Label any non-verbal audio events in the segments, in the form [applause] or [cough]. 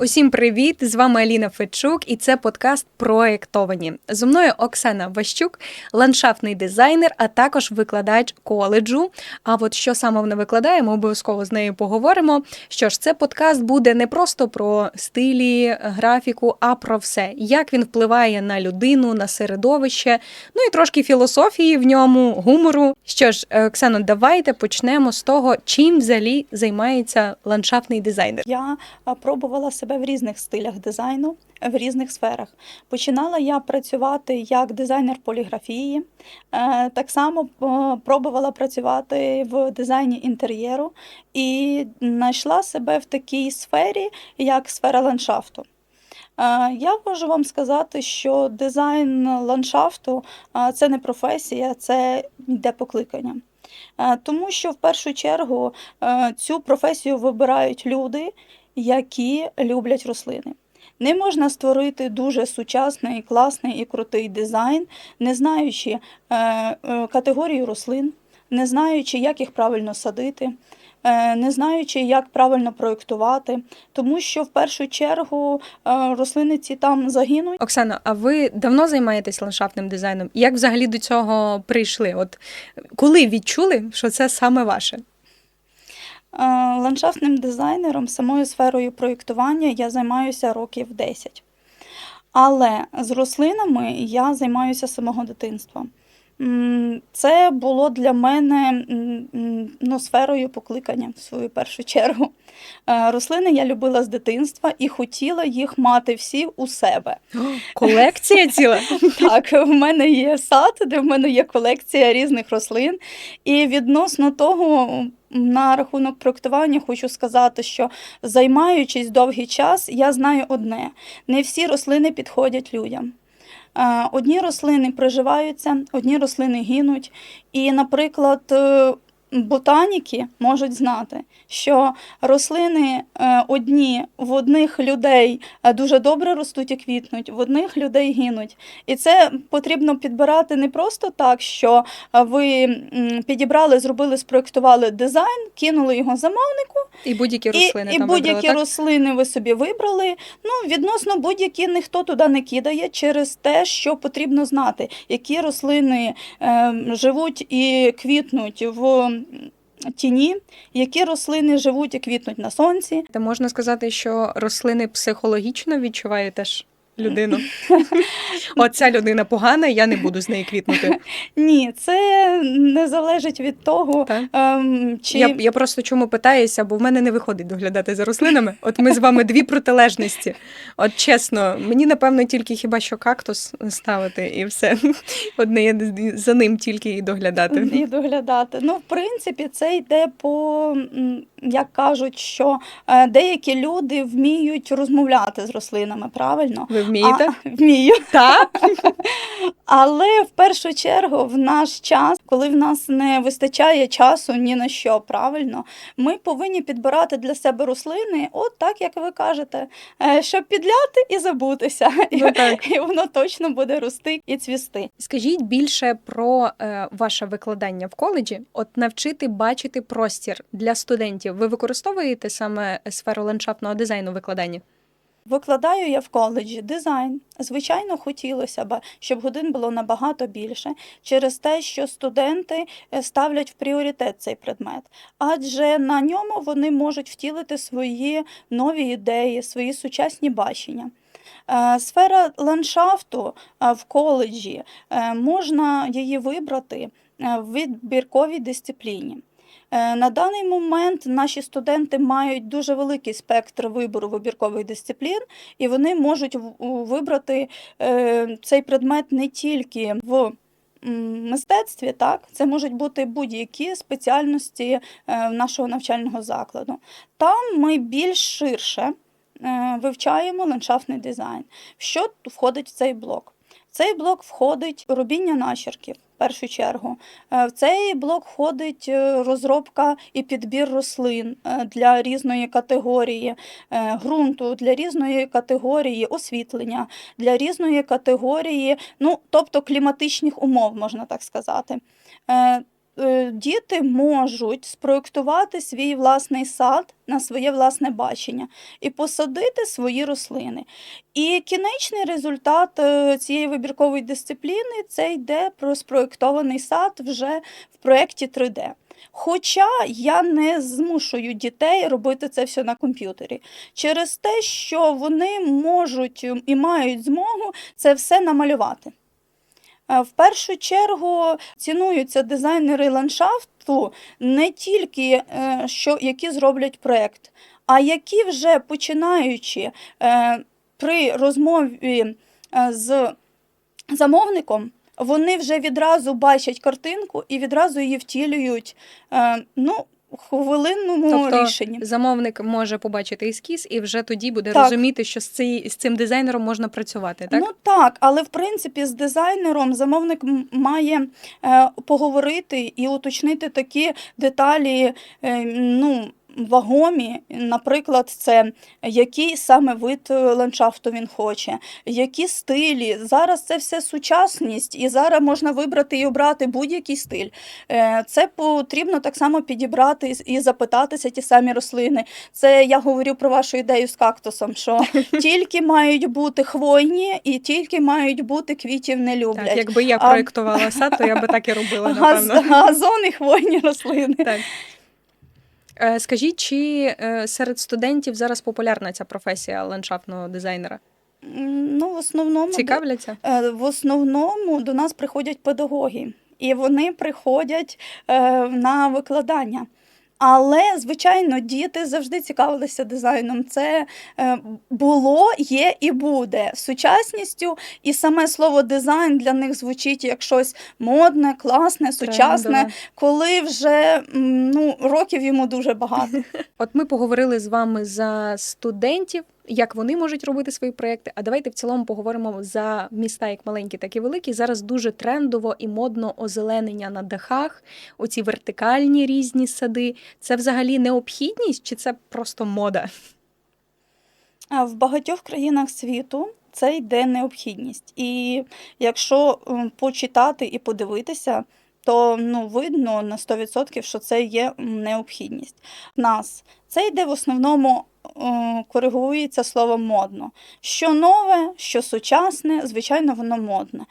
Усім привіт! З вами Аліна Федчук, і це подкаст Проєктовані. Зо мною Оксана Ващук, ландшафтний дизайнер, а також викладач коледжу. А от що саме вона викладає, ми обов'язково з нею поговоримо. Що ж, це подкаст буде не просто про стилі, графіку, а про все, як він впливає на людину, на середовище, ну і трошки філософії в ньому, гумору. Що ж, е, Оксано, давайте почнемо з того, чим взагалі займається ландшафтний дизайнер. Я пробувала себе в різних стилях дизайну, в різних сферах. Починала я працювати як дизайнер поліграфії, е, так само е, пробувала працювати в дизайні інтер'єру і знайшла себе в такій сфері, як сфера ландшафту. Е, Я можу вам сказати, що дизайн ландшафту це не професія, це йде покликання. Тому що в першу чергу цю професію вибирають люди, які люблять рослини. Не можна створити дуже сучасний, класний і крутий дизайн, не знаючи е, е, категорію рослин, не знаючи, як їх правильно садити, е, не знаючи, як правильно проєктувати, тому що в першу чергу е, рослини ці там загинуть. Оксано, а ви давно займаєтесь ландшафтним дизайном? Як взагалі до цього прийшли? От коли відчули, що це саме ваше? Е, Ландшафтним дизайнером, самою сферою проєктування я займаюся років 10. Але з рослинами я займаюся самого дитинства. Це було для мене ну, сферою покликання в свою першу чергу. Е, Рослини я любила з дитинства і хотіла їх мати всі у себе. Колекція ціла? [laughs] Так, в мене є сад, де в мене є колекція різних рослин. І відносно того, на рахунок проектування хочу сказати, що займаючись довгий час, я знаю одне: не всі рослини підходять людям. Е, Одні рослини приживаються, одні рослини гинуть. І, наприклад, е, ботаніки можуть знати, що рослини е, одні в одних людей е, дуже добре ростуть і квітнуть, в одних людей гинуть. І це потрібно підбирати не просто так, що е, ви підібрали, зробили, спроектували дизайн, кинули його замовнику, І будь-які рослини і, і будь-які рослини ви собі вибрали. Ну, відносно будь-які ніхто туди не кидає через те, що потрібно знати, які рослини е, живуть і квітнуть в тіні, які рослини живуть і квітнуть на сонці. Та можна сказати, що рослини психологічно відчувають теж людину. [laughs] Оця людина погана, я не буду з нею квітнути. Ні, це не залежить від того, ем, чи Я, я просто чому питаюся, бо в мене не виходить доглядати за рослинами. От ми з вами дві протилежності. От чесно, мені напевно тільки хіба що кактус ставити і все. Одне я за ним тільки і доглядати. І доглядати. Ну, в принципі, це йде по, як кажуть, що е, деякі люди вміють розмовляти з рослинами, правильно? Ви вмієте? А, вмію. Так? [laughs] Але в першу чергу, в наш час, коли в нас не вистачає часу ні на що, правильно, ми повинні підбирати для себе рослини, от так, як ви кажете, е, щоб підляти і забутися. Ну, так. І воно точно буде рости і цвісти. Скажіть більше про е, ваше викладання в коледжі. От навчити бачити простір для студентів. Ви використовуєте саме сферу ландшафтного дизайну в викладанні? Викладаю я в коледжі дизайн. Звичайно, хотілося б, щоб годин було набагато більше, через те, що студенти е, ставлять в пріоритет цей предмет, адже на ньому вони можуть втілити свої нові ідеї, свої сучасні бачення. Е, Сфера ландшафту е, в коледжі можна її вибрати в відбірковій дисципліні. Е, На даний момент наші студенти мають дуже великий спектр вибору вибіркових дисциплін, і вони можуть вибрати е, цей предмет не тільки в мистецтві, так це можуть бути будь-які спеціальності е, нашого навчального закладу. Там ми більш ширше вивчаємо ландшафтний дизайн. Що входить в цей блок? В цей блок входить робіння начерків. Першу чергу Е, в цей блок входить е, розробка і підбір рослин е, для різної категорії ґрунту, для різної категорії освітлення, для різної категорії, ну тобто кліматичних умов, можна так сказати. Е, діти можуть спроектувати свій власний сад на своє власне бачення і посадити свої рослини. І кінечний результат е, цієї вибіркової дисципліни це йде про спроектований сад вже в проєкті 3D. Хоча я не змушую дітей робити це все на комп'ютері через те, що вони можуть і мають змогу це все намалювати. Е, В першу чергу цінуються дизайнери ландшафту не тільки е, що, які зроблять проєкт, а які вже починаючи е, при розмові з замовником, вони вже відразу бачать картинку і відразу її втілюють. Ну, хвилинному Тобто рішенні. Замовник може побачити ескіз і вже тоді буде Так. розуміти, що з, цей, з цим дизайнером можна працювати, так? Ну так, але в принципі з дизайнером замовник має е, поговорити і уточнити такі деталі, е, ну. Вагомі, наприклад, це який саме вид е, ландшафту він хоче, які стилі. Зараз це все сучасність, і зараз можна вибрати і обрати будь-який стиль. Е, Це потрібно так само підібрати і- запитатися ті самі рослини. Це я говорю про вашу ідею з кактусом, що [laughs] тільки мають бути хвойні і тільки мають бути квітів не люблять. Так, якби я проєктувала сад, то я би так і робила, [laughs] напевно. газон і хвойні рослини. Так. Е, Скажіть, чи е, серед студентів зараз популярна ця професія ландшафтного дизайнера? Ну, в основному Цікавляться? Е, В основному до нас приходять педагоги, і вони приходять е, на викладання. Але, звичайно, діти завжди цікавилися дизайном. Це е, було, є і буде сучасністю. І саме слово дизайн для них звучить як щось модне, класне, сучасне, Трендове. коли вже ну, років йому дуже багато. [laughs] От ми поговорили з вами за студентів, як вони можуть робити свої проекти. А давайте в цілому поговоримо за міста, як маленькі, так і великі. Зараз дуже трендово і модно озеленення на дахах, оці вертикальні різні сади. Це взагалі необхідність чи це просто мода? А В багатьох країнах світу це йде необхідність. І якщо почитати і подивитися, то ну, видно на 100%, що це є необхідність. В нас це йде в основному е, коригується словом модно. Що нове, що сучасне, звичайно, воно модне.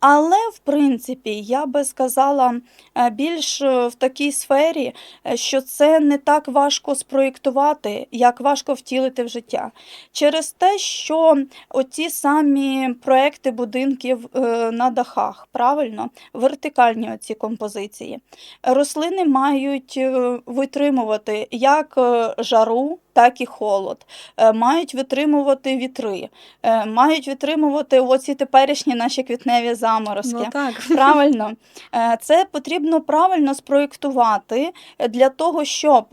Але, в принципі, я би сказала е, більш е, в такій сфері, що це не так важко спроєктувати, як важко втілити в життя. Через те, що оці самі проекти будинків на дахах, правильно, вертикальні оці композиції. Рослини мають витримувати як жару, так і холод, Е, мають витримувати вітри, е, мають витримувати оці теперішні наші квітневі заморозки. Ну так. [laughs] Правильно, Е, це потрібно правильно спроєктувати для того, щоб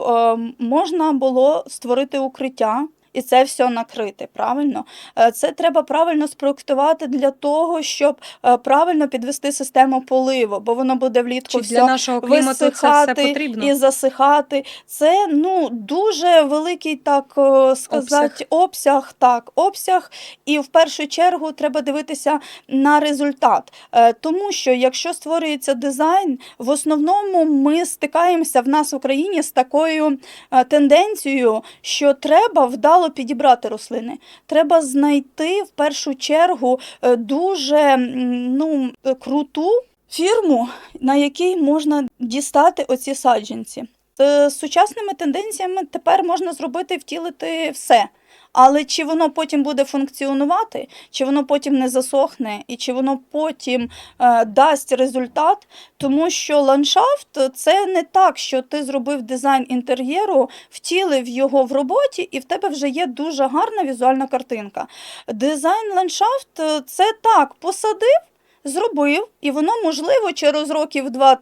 можна було створити укриття. І це все накрити, правильно? Е, Це треба правильно спроєктувати для того, щоб е, правильно підвести систему поливу, бо воно буде влітку Чи все для нашого клімату це все потрібно? і засихати. Це ну дуже великий, так е, сказати, обсяг. так, обсяг. І в першу чергу треба дивитися на результат. Тому що якщо створюється дизайн, в основному ми стикаємося в нас в Україні з такою тенденцією, що треба вдало підібрати рослини. Треба знайти в першу чергу е, дуже ну, круту фірму, на якій можна дістати оці саджанці. З сучасними тенденціями тепер можна зробити втілити все. Але чи воно потім буде функціонувати, чи воно потім не засохне, і чи воно потім е, дасть результат, тому що ландшафт це не так, що ти зробив дизайн інтер'єру, втілив його в роботі, і в тебе вже є дуже гарна візуальна картинка. Дизайн ландшафт е, це так, посадив. Зробив, і воно, можливо, через років 2-3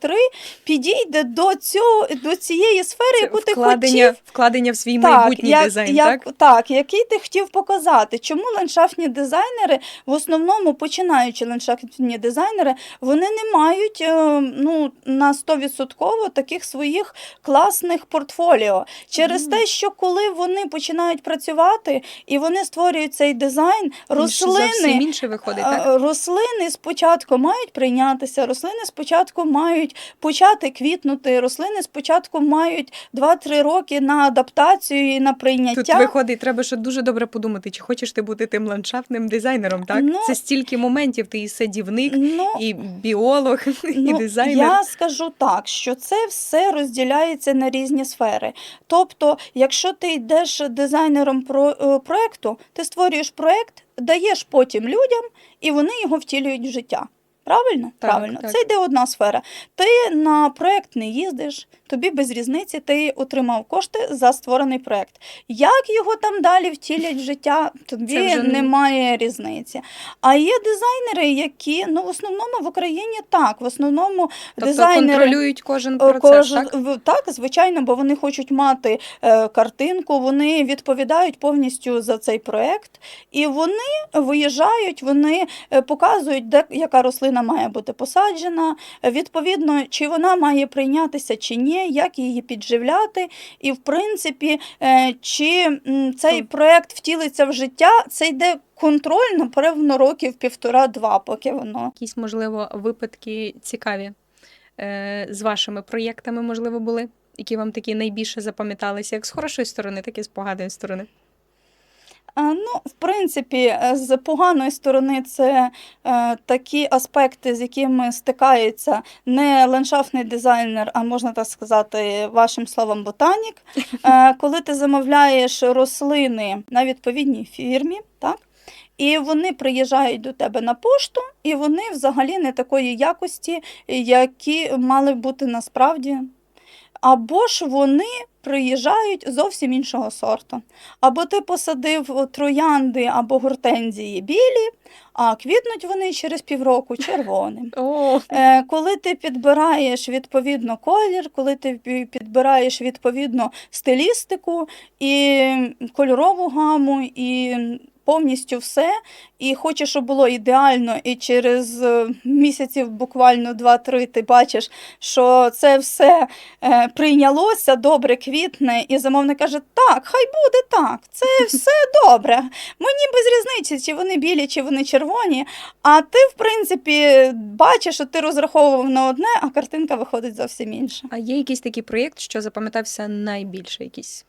підійде до цього, до цієї сфери, Це яку ти вкладення, хотів. вкладення в свій Так, майбутній як, дизайн, як, так? так, який ти хотів показати. Чому ландшафтні дизайнери, в основному починаючи ландшафтні дизайнери, вони не мають е, ну, на 100% таких своїх класних портфоліо. Через Мгм. те, що коли вони починають працювати і вони створюють цей дизайн, рослини. інше виходить, е, так? Рослини спочатку спочатку мають прийнятися, рослини спочатку мають почати квітнути, рослини спочатку мають 2-3 роки на адаптацію і на прийняття. Тут виходить, треба ще дуже добре подумати, чи хочеш ти бути тим ландшафтним дизайнером, так? Ну, Це стільки моментів, ти і садівник, Ну, і біолог, [laughs] і Ну, дизайнер. Я скажу так, що це все розділяється на різні сфери. Тобто, якщо ти йдеш дизайнером про, е, проекту, ти створюєш проект, даєш потім людям, і вони його втілюють в життя. Правильно? Так, Правильно. так. Це йде одна сфера. Ти на проект не їздиш, тобі без різниці, ти отримав кошти за створений проект. Як його там далі втілять в життя, тобі вже немає різниці. А є дизайнери, які ну в основному в Україні так, в основному Тобто дизайнери контролюють кожен Е, процес, кожен- так? так, звичайно, бо вони хочуть мати е, картинку, вони відповідають повністю за цей проект, і вони виїжджають, вони е, показують, де яка рослина має бути посаджена, відповідно, чи вона має прийнятися чи ні, як її підживляти, і в принципі, е, чи цей проект втілиться в життя, це йде контроль, напевно, років півтора-два, поки воно. Якісь, можливо, випадки цікаві е, з вашими проєктами, можливо, були, які вам такі найбільше запам'яталися, як з хорошої сторони, так і з поганої сторони. А, Ну, в принципі, е, з поганої сторони це е, такі аспекти, з якими стикається не ландшафтний дизайнер, а можна так сказати, вашим словом, ботанік. Е, [laughs] коли ти замовляєш рослини на відповідній фірмі, так? І вони приїжджають до тебе на пошту, і вони взагалі не такої якості, які мали бути насправді. Або ж вони приїжджають зовсім іншого сорту. Або ти посадив троянди або гортензії білі, а квітнуть вони через півроку червоним. Е, Коли ти підбираєш відповідно колір, коли ти підбираєш відповідно стилістику і кольорову гаму, і повністю все, і хочеш, щоб було ідеально, і через е, місяців буквально 2-3 ти бачиш, що це все е, прийнялося, добре квітне, і замовник каже, так, хай буде так, це [laughs] все добре. Мені без різниці, чи вони білі, чи вони червоні. А ти, в принципі, бачиш, що ти розраховував на одне, а картинка виходить зовсім інша. а є якийсь такий проєкт, що запам'ятався найбільше, якийсь,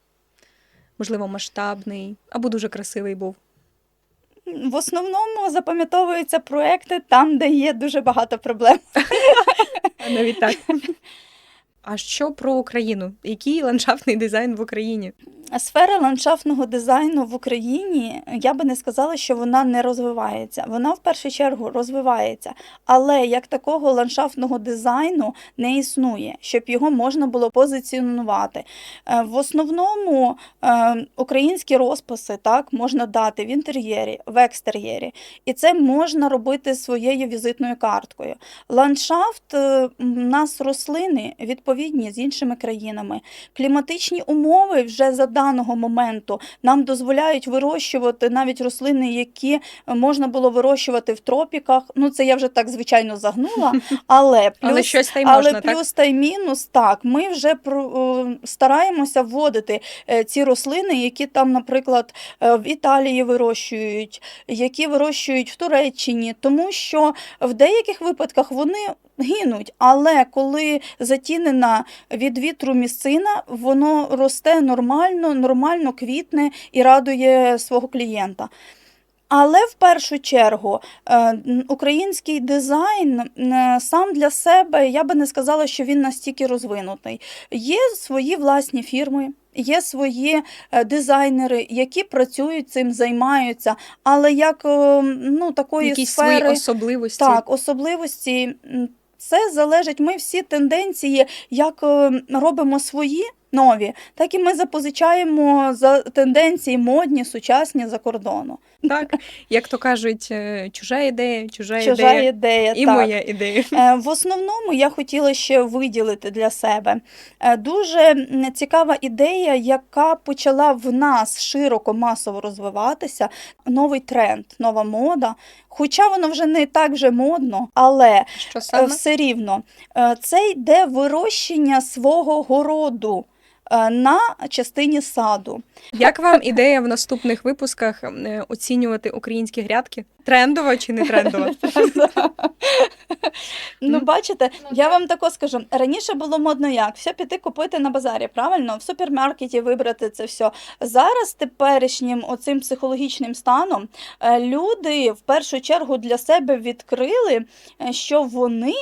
можливо, масштабний або дуже красивий був. В основному запам'ятовуються проекти там, де є дуже багато проблем. Навіть так. [laughs] А що про Україну? Який ландшафтний дизайн в Україні? Сфера ландшафтного дизайну в Україні, я би не сказала, що вона не розвивається. Вона в першу чергу розвивається, але як такого ландшафтного дизайну не існує, щоб його можна було позиціонувати. Е, В основному е, українські розписи так можна дати в інтер'єрі, в екстер'єрі, і це можна робити своєю візитною карткою. Ландшафт е, у нас рослини відповідні з іншими країнами. Кліматичні умови вже за даного моменту нам дозволяють вирощувати навіть рослини, які можна було вирощувати в тропіках. Ну це я вже так звичайно загнула, [laughs] але плюс Але щось та й але можна, так? плюс та й мінус, так, ми вже е, стараємося вводити е, ці рослини, які там, наприклад, е, в Італії вирощують, які вирощують в Туреччині, тому що в деяких випадках вони гинуть, але коли затінена від вітру місцина, воно росте нормально, нормально квітне і радує свого клієнта. Але в першу чергу е, український дизайн сам для себе, я би не сказала, що він настільки розвинутий. Є свої власні фірми, є свої е, дизайнери, які працюють цим, займаються, але як е, ну, такої Якісь сфери. свої особливості. Так, особливості. Це залежить. Ми всі тенденції, як е, робимо свої нові, так і ми запозичаємо за тенденції модні, сучасні за кордону. Так, як то кажуть, е, чужа ідея, чужа, Чужа ідея, ідея. і так. моя ідея. Е, В основному я хотіла ще виділити для себе е, дуже цікава ідея, яка почала в нас широко масово розвиватися. Новий тренд, нова мода. Хоча воно вже не так вже модно, але Що саме? все рівно. Це йде вирощення свого городу. Е, на частині саду. Як вам ідея в наступних випусках е, оцінювати українські грядки? Трендово чи не трендово? [laughs] Ну, бачите, я вам тако скажу. Раніше було модно як? Все піти купити на базарі, правильно? В супермаркеті вибрати це все. Зараз теперішнім оцим психологічним станом е, люди в першу чергу для себе відкрили, що вони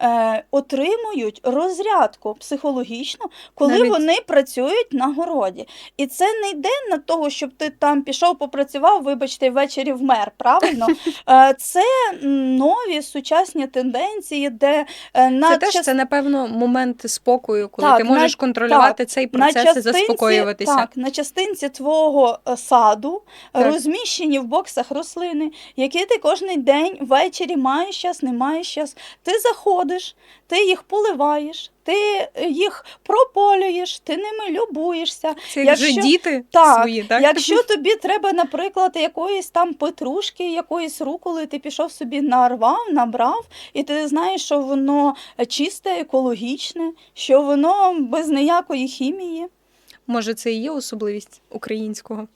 е, отримують розрядку психологічну, коли Навіть- вони працюють на городі. І це не йде на того, щоб ти там пішов, попрацював, вибачте, ввечері вмер. Правильно? [laughs] Е, Це нові сучасні тенденції, де е, на Це теж час- це, напевно, момент спокою, коли Так, ти на- можеш контролювати цей процес і заспокоюватися. Так, на частинці твого е, саду Так. розміщені в боксах рослини, які ти кожен день ввечері маєш час, не маєш час. Ти заходиш, ти їх поливаєш, ти їх прополюєш, ти ними любуєшся. Це якщо, вже діти Так, свої, так? Якщо тобі треба, наприклад, якоїсь там петрушки, якоїсь руколи, ти пішов собі нарвав, набрав, і ти знаєш, що воно чисте, екологічне, що воно без ніякої хімії. Може, це і є особливість українського.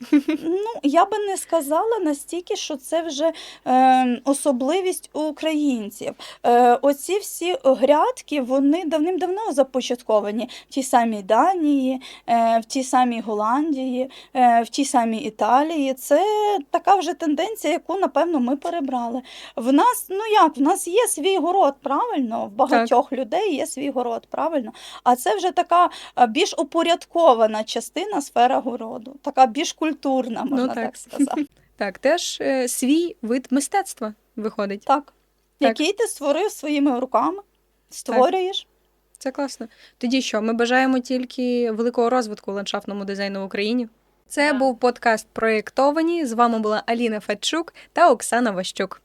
Ну, я би не сказала настільки, що це вже е, особливість українців. Е, оці всі грядки, вони давним-давно започатковані в тій самій Данії, е, в тій самій Голландії, е, в тій самій Італії. Це така вже тенденція, яку, напевно, ми перебрали. В нас, ну як, в нас є свій город, правильно? В багатьох людей є свій город, правильно? А це вже така е, більш упорядкована частина сфера городу, така більш культурна, можна так. так. сказати. [laughs] Так, теж е, свій вид мистецтва виходить. Так. Який ти створив своїми руками, створюєш. Це класно. Тоді що? Ми бажаємо тільки великого розвитку ландшафтному дизайну в Україні. Це був подкаст Проєктовані. З вами була Аліна Федчук та Оксана Ващук.